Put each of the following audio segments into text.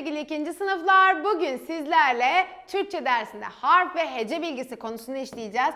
sevgili ikinci sınıflar. Bugün sizlerle Türkçe dersinde harf ve hece bilgisi konusunu işleyeceğiz.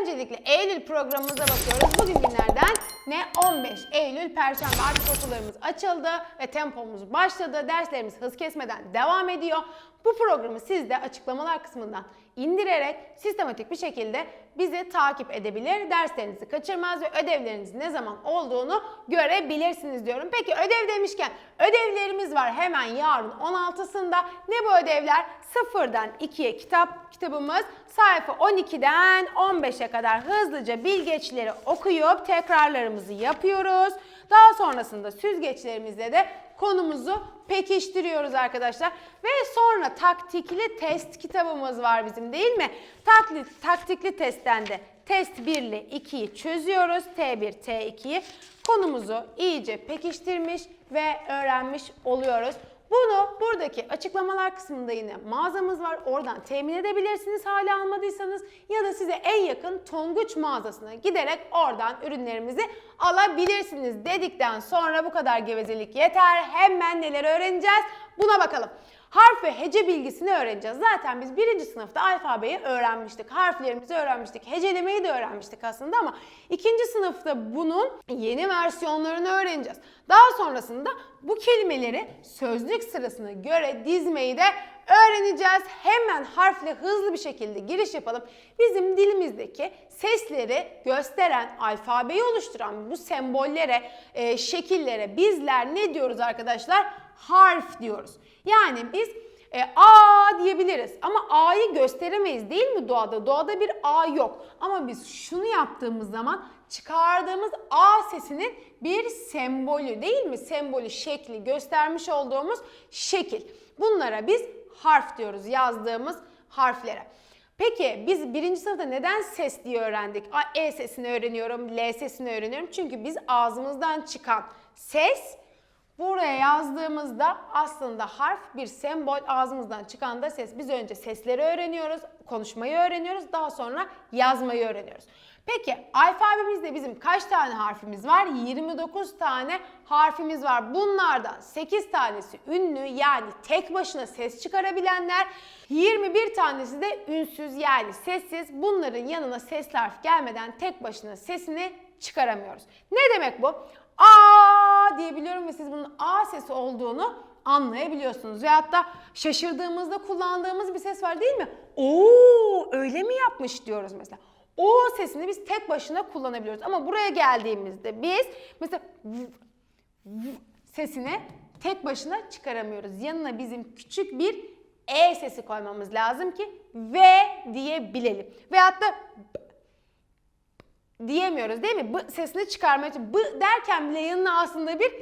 Öncelikle Eylül programımıza bakıyoruz. Bugün günlerden ne? 15 Eylül Perşembe artık okullarımız açıldı ve tempomuz başladı. Derslerimiz hız kesmeden devam ediyor. Bu programı siz de açıklamalar kısmından indirerek sistematik bir şekilde bizi takip edebilir, derslerinizi kaçırmaz ve ödevlerinizin ne zaman olduğunu görebilirsiniz diyorum. Peki ödev demişken ödevlerimiz var hemen yarın 16'sında. Ne bu ödevler? Sıfırdan 2'ye kitap kitabımız sayfa 12'den 15'e kadar hızlıca bilgeçleri okuyup tekrarlarımızı yapıyoruz. Daha sonrasında süzgeçlerimizle de konumuzu pekiştiriyoruz arkadaşlar. Ve sonra taktikli test kitabımız var bizim değil mi? Takli, taktikli testten de test 1 ile 2'yi çözüyoruz. T1, T2'yi konumuzu iyice pekiştirmiş ve öğrenmiş oluyoruz. Bunu buradaki açıklamalar kısmında yine mağazamız var. Oradan temin edebilirsiniz hala almadıysanız ya da size en yakın Tonguç mağazasına giderek oradan ürünlerimizi alabilirsiniz dedikten sonra bu kadar gevezelik yeter. Hemen neler öğreneceğiz? Buna bakalım. Harf ve hece bilgisini öğreneceğiz. Zaten biz birinci sınıfta alfabeyi öğrenmiştik. Harflerimizi öğrenmiştik. Hecelemeyi de öğrenmiştik aslında ama ikinci sınıfta bunun yeni versiyonlarını öğreneceğiz. Daha sonrasında bu kelimeleri sözlük sırasına göre dizmeyi de öğreneceğiz. Hemen harfle hızlı bir şekilde giriş yapalım. Bizim dilimizdeki sesleri gösteren, alfabeyi oluşturan bu sembollere, e, şekillere bizler ne diyoruz arkadaşlar? Harf diyoruz. Yani biz e, A diyebiliriz ama A'yı gösteremeyiz değil mi doğada? Doğada bir A yok. Ama biz şunu yaptığımız zaman çıkardığımız A sesinin bir sembolü değil mi? Sembolü, şekli göstermiş olduğumuz şekil. Bunlara biz harf diyoruz yazdığımız harflere. Peki biz birinci sınıfta neden ses diye öğrendik? A, E sesini öğreniyorum, L sesini öğreniyorum. Çünkü biz ağzımızdan çıkan ses Buraya yazdığımızda aslında harf bir sembol ağzımızdan çıkan da ses. Biz önce sesleri öğreniyoruz, konuşmayı öğreniyoruz, daha sonra yazmayı öğreniyoruz. Peki alfabemizde bizim kaç tane harfimiz var? 29 tane harfimiz var. Bunlardan 8 tanesi ünlü yani tek başına ses çıkarabilenler. 21 tanesi de ünsüz yani sessiz. Bunların yanına sesli harf gelmeden tek başına sesini çıkaramıyoruz. Ne demek bu? A diyebiliyorum ve siz bunun A sesi olduğunu anlayabiliyorsunuz. Veyahut da şaşırdığımızda kullandığımız bir ses var değil mi? Oo öyle mi yapmış diyoruz mesela. O sesini biz tek başına kullanabiliyoruz. Ama buraya geldiğimizde biz mesela sesini tek başına çıkaramıyoruz. Yanına bizim küçük bir E sesi koymamız lazım ki V diyebilelim. Veyahut da diyemiyoruz değil mi? B sesini çıkarmaya için. B derken bile yanına aslında bir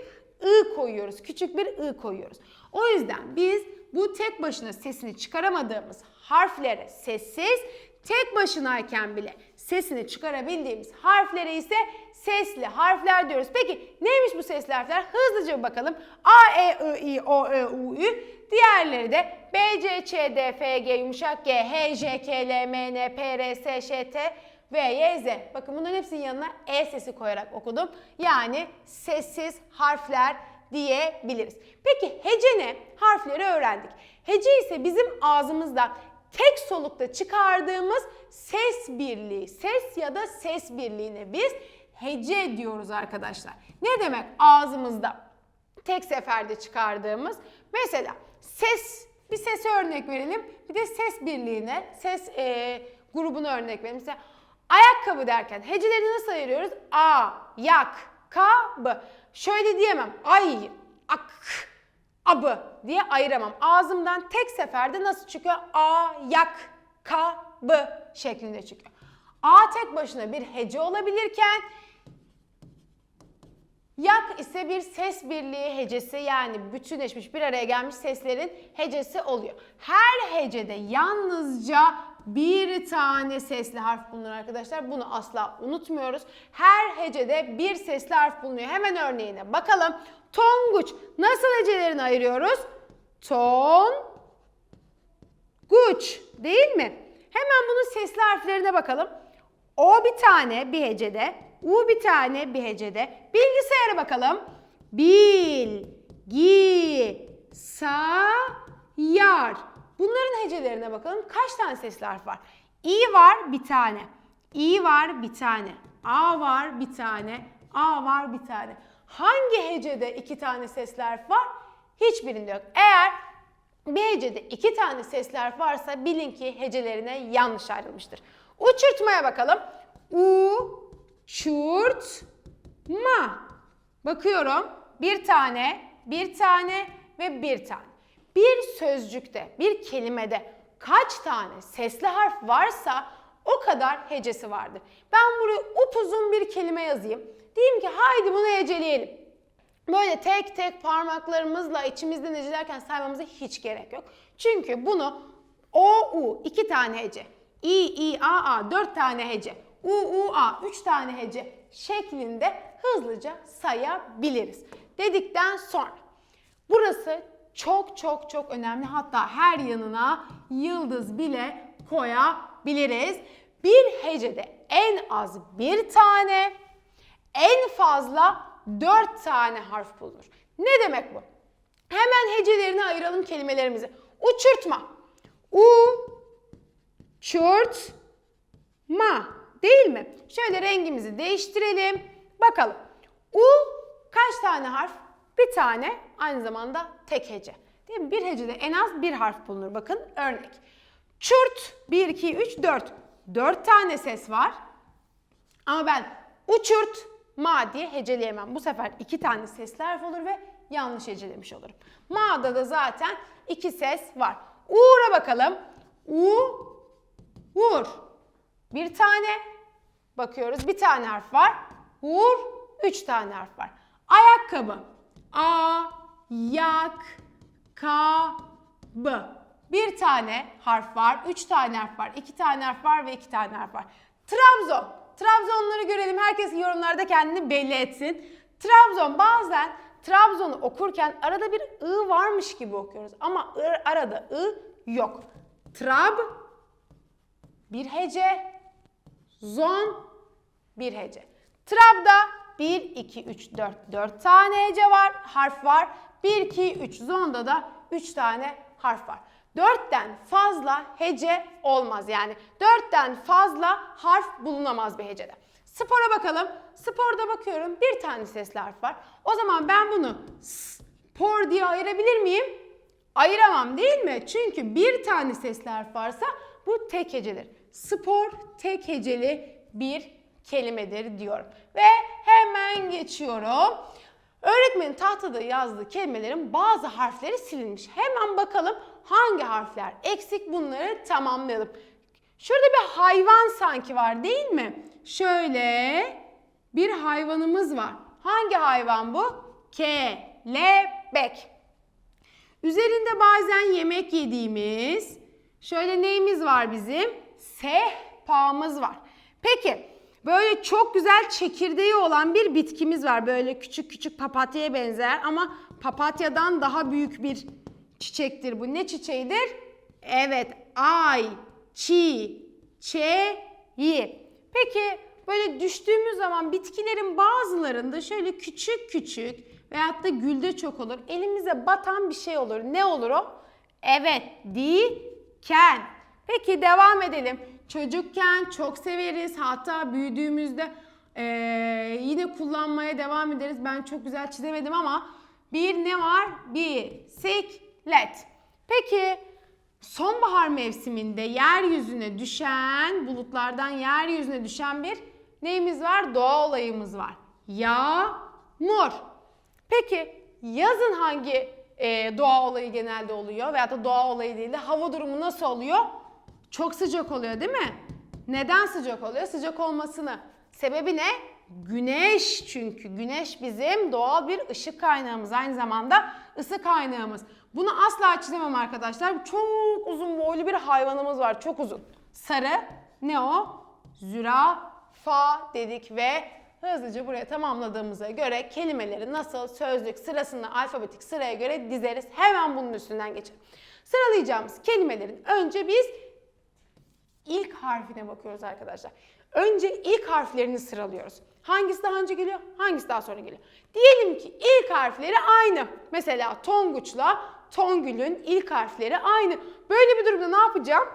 ı koyuyoruz. Küçük bir ı koyuyoruz. O yüzden biz bu tek başına sesini çıkaramadığımız harflere sessiz, tek başınayken bile sesini çıkarabildiğimiz harflere ise sesli harfler diyoruz. Peki neymiş bu sesli harfler? Hızlıca bir bakalım. A, E, I, I, O, Ö, U, Ü. Diğerleri de B, C, Ç, D, F, G, yumuşak G, H, J, K, L, M, N, P, R, S, Ş, T ve Y, Z. Bakın bunların hepsinin yanına E sesi koyarak okudum. Yani sessiz harfler diyebiliriz. Peki hece ne? Harfleri öğrendik. Hece ise bizim ağzımızdan tek solukta çıkardığımız ses birliği. Ses ya da ses birliğine biz hece diyoruz arkadaşlar. Ne demek ağzımızda tek seferde çıkardığımız? Mesela ses, bir sese örnek verelim. Bir de ses birliğine, ses e, grubuna örnek verelim. Mesela ayakkabı derken heceleri nasıl ayırıyoruz? A, yak, ka, b. Şöyle diyemem. Ay, ak, abı diye ayıramam. Ağzımdan tek seferde nasıl çıkıyor? A, yak, ka, b şeklinde çıkıyor. A tek başına bir hece olabilirken Yak ise bir ses birliği hecesi yani bütünleşmiş bir araya gelmiş seslerin hecesi oluyor. Her hecede yalnızca bir tane sesli harf bulunur arkadaşlar. Bunu asla unutmuyoruz. Her hecede bir sesli harf bulunuyor. Hemen örneğine bakalım. Tonguç. Nasıl hecelerini ayırıyoruz? Ton, guç değil mi? Hemen bunun sesli harflerine bakalım. O bir tane bir hecede, U bir tane bir hecede. Bilgisayara bakalım. Bil, gi, sa, yar. Bunların hecelerine bakalım. Kaç tane sesli harf var? İ var bir tane. İ var bir tane. A var bir tane. A var bir tane. Hangi hecede iki tane sesli harf var? Hiçbirinde yok. Eğer bir hecede iki tane sesli harf varsa bilin ki hecelerine yanlış ayrılmıştır. Uçurtmaya bakalım. U, çurt, ma. Bakıyorum. Bir tane, bir tane ve bir tane. Bir sözcükte, bir kelimede kaç tane sesli harf varsa o kadar hecesi vardır. Ben buraya upuzun bir kelime yazayım. Diyeyim ki haydi bunu heceleyelim. Böyle tek tek parmaklarımızla içimizden hecelerken saymamıza hiç gerek yok. Çünkü bunu O, U iki tane hece, İ, İ, A, A dört tane hece, U, U, A üç tane hece şeklinde hızlıca sayabiliriz. Dedikten sonra burası çok çok çok önemli. Hatta her yanına yıldız bile koyabiliriz. Bir hecede en az bir tane, en fazla 4 tane harf bulunur. Ne demek bu? Hemen hecelerini ayıralım kelimelerimizi. Uçurtma. U, çurt, ma. Değil mi? Şöyle rengimizi değiştirelim. Bakalım. U kaç tane harf? Bir tane. Aynı zamanda tek hece. Değil mi? Bir hecede en az bir harf bulunur. Bakın örnek. Çurt 1, 2, 3, 4. 4 tane ses var. Ama ben uçurt ma diye heceleyemem. Bu sefer iki tane sesli harf olur ve yanlış hecelemiş olurum. Ma'da da zaten iki ses var. Uğur'a bakalım. U, vur. Bir tane bakıyoruz. Bir tane harf var. Vur, üç tane harf var. Ayakkabı. A, yak, ka, b. Bir tane harf var, üç tane harf var, iki tane harf var ve iki tane harf var. Trabzon. Trabzonları görelim. Herkes yorumlarda kendini belli etsin. Trabzon bazen Trabzon'u okurken arada bir ı varmış gibi okuyoruz. Ama arada ı yok. Trab bir hece, zon bir hece. Trab'da 1, 2, 3, 4, 4 tane hece var, harf var. 1, 2, 3, zonda da 3 tane harf var. 4'ten fazla hece olmaz yani. 4'ten fazla harf bulunamaz bir hecede. Spora bakalım. Sporda bakıyorum bir tane sesli harf var. O zaman ben bunu spor diye ayırabilir miyim? Ayıramam değil mi? Çünkü bir tane sesli harf varsa bu tek hecedir. Spor tek heceli bir kelimedir diyorum. Ve hemen geçiyorum. Öğretmenin tahtada yazdığı kelimelerin bazı harfleri silinmiş. Hemen bakalım hangi harfler eksik bunları tamamlayalım. Şurada bir hayvan sanki var değil mi? Şöyle bir hayvanımız var. Hangi hayvan bu? Kelebek. Üzerinde bazen yemek yediğimiz şöyle neyimiz var bizim? Sehpamız var. Peki böyle çok güzel çekirdeği olan bir bitkimiz var. Böyle küçük küçük papatyaya benzer ama papatyadan daha büyük bir çiçektir bu. Ne çiçeğidir? Evet, ay, çi, çeyi. Peki böyle düştüğümüz zaman bitkilerin bazılarında şöyle küçük küçük veyahut da gülde çok olur. Elimize batan bir şey olur. Ne olur o? Evet, diken. Peki devam edelim. Çocukken çok severiz. Hatta büyüdüğümüzde eee, yine kullanmaya devam ederiz. Ben çok güzel çizemedim ama bir ne var? Bisiklet. Peki sonbahar mevsiminde yeryüzüne düşen, bulutlardan yeryüzüne düşen bir neyimiz var? Doğa olayımız var. Yağmur. Peki yazın hangi e, doğa olayı genelde oluyor? Veyahut da doğa olayı değil de hava durumu nasıl oluyor? Çok sıcak oluyor değil mi? Neden sıcak oluyor? Sıcak olmasını sebebi ne? Güneş çünkü. Güneş bizim doğal bir ışık kaynağımız. Aynı zamanda ısı kaynağımız. Bunu asla çizemem arkadaşlar. Çok uzun boylu bir hayvanımız var. Çok uzun. Sarı. Ne o? Zürafa dedik ve hızlıca buraya tamamladığımıza göre kelimeleri nasıl sözlük sırasında alfabetik sıraya göre dizeriz. Hemen bunun üstünden geçelim. Sıralayacağımız kelimelerin önce biz ilk harfine bakıyoruz arkadaşlar. Önce ilk harflerini sıralıyoruz. Hangisi daha önce geliyor, hangisi daha sonra geliyor. Diyelim ki ilk harfleri aynı. Mesela Tonguç'la Tongül'ün ilk harfleri aynı. Böyle bir durumda ne yapacağım?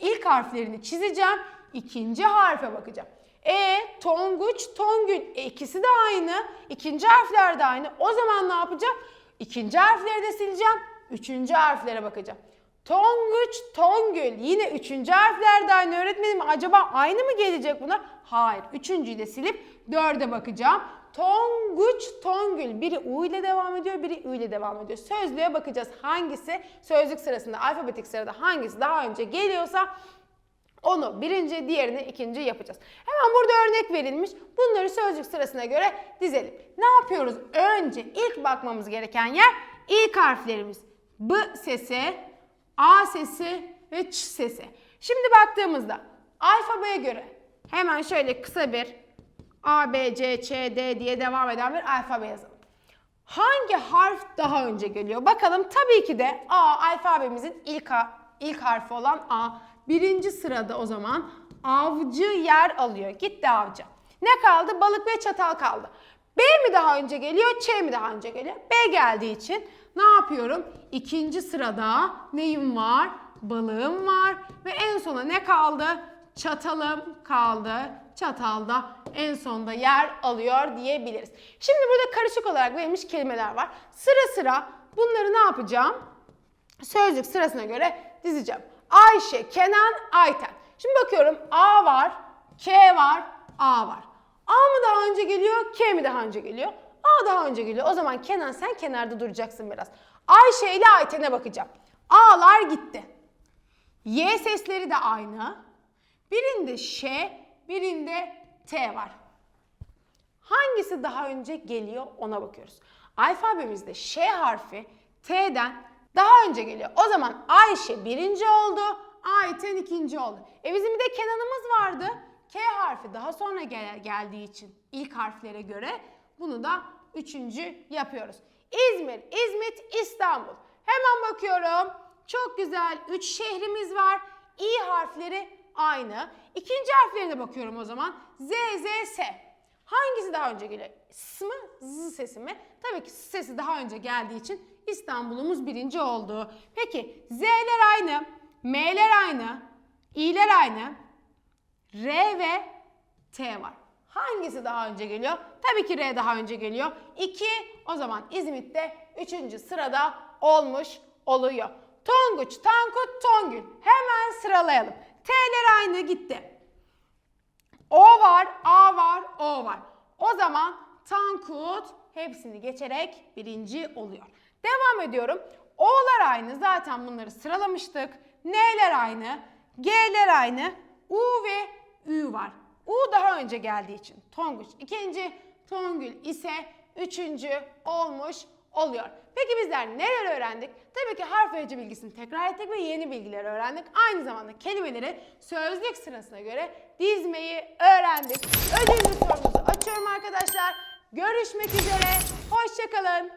İlk harflerini çizeceğim. ikinci harfe bakacağım. E Tonguç, Tongül e, ikisi de aynı. İkinci harfler de aynı. O zaman ne yapacağım? İkinci harfleri de sileceğim. Üçüncü harflere bakacağım. Tonguç, Tongül yine üçüncü harfler de aynı öğretmenim. Acaba aynı mı gelecek bunlar? Hayır. Üçüncüyü de silip dörde bakacağım. Tonguç, Tongül. Biri U ile devam ediyor, biri Ü ile devam ediyor. Sözlüğe bakacağız. Hangisi sözlük sırasında, alfabetik sırada hangisi daha önce geliyorsa onu birinci, diğerini ikinci yapacağız. Hemen burada örnek verilmiş. Bunları sözcük sırasına göre dizelim. Ne yapıyoruz? Önce ilk bakmamız gereken yer ilk harflerimiz. B sesi, A sesi ve Ç sesi. Şimdi baktığımızda alfabeye göre hemen şöyle kısa bir A, B, C, Ç, D diye devam eden bir alfabe yazalım. Hangi harf daha önce geliyor? Bakalım tabii ki de A alfabemizin ilk, ha- ilk harfi olan A. Birinci sırada o zaman avcı yer alıyor. Gitti avcı. Ne kaldı? Balık ve çatal kaldı. B mi daha önce geliyor, Ç mi daha önce geliyor? B geldiği için ne yapıyorum? İkinci sırada neyim var? Balığım var. Ve en sona ne kaldı? Çatalım kaldı. Çatalda en sonda yer alıyor diyebiliriz. Şimdi burada karışık olarak verilmiş kelimeler var. Sıra sıra bunları ne yapacağım? Sözlük sırasına göre dizeceğim. Ayşe, Kenan, Ayten. Şimdi bakıyorum A var, K var, A var. A mı daha önce geliyor, K mi daha önce geliyor? A daha önce geliyor. O zaman Kenan sen kenarda duracaksın biraz. Ayşe ile Ayten'e bakacağım. A'lar gitti. Y sesleri de aynı. Birinde Ş, birinde T var. Hangisi daha önce geliyor ona bakıyoruz. Alfabemizde Ş harfi T'den daha önce geliyor. O zaman Ayşe birinci oldu, Ayten ikinci oldu. E bizim bir de Kenan'ımız vardı. K harfi daha sonra gel- geldiği için ilk harflere göre bunu da üçüncü yapıyoruz. İzmir, İzmit, İstanbul. Hemen bakıyorum. Çok güzel. Üç şehrimiz var. İ harfleri aynı. İkinci harflerine bakıyorum o zaman. Z, Z, S. Hangisi daha önce geliyor? S mı, Z sesi mi? Tabii ki S sesi daha önce geldiği için İstanbul'umuz birinci oldu. Peki Z'ler aynı, M'ler aynı, İ'ler aynı, R ve T var. Hangisi daha önce geliyor? Tabii ki R daha önce geliyor. 2 o zaman İzmit'te 3. sırada olmuş oluyor. Tonguç, Tankut, Tongül. Hemen sıralayalım. T'ler aynı gitti. O var, A var, O var. O zaman Tankut hepsini geçerek birinci oluyor. Devam ediyorum. O'lar aynı. Zaten bunları sıralamıştık. N'ler aynı. G'ler aynı. U ve Ü var. U daha önce geldiği için Tonguç ikinci, Tongül ise üçüncü olmuş oluyor. Peki bizler neler öğrendik? Tabii ki harf hece bilgisini tekrar ettik ve yeni bilgileri öğrendik. Aynı zamanda kelimeleri sözlük sırasına göre dizmeyi öğrendik. Ödüllü sorumuzu açıyorum arkadaşlar. Görüşmek üzere. Hoşçakalın.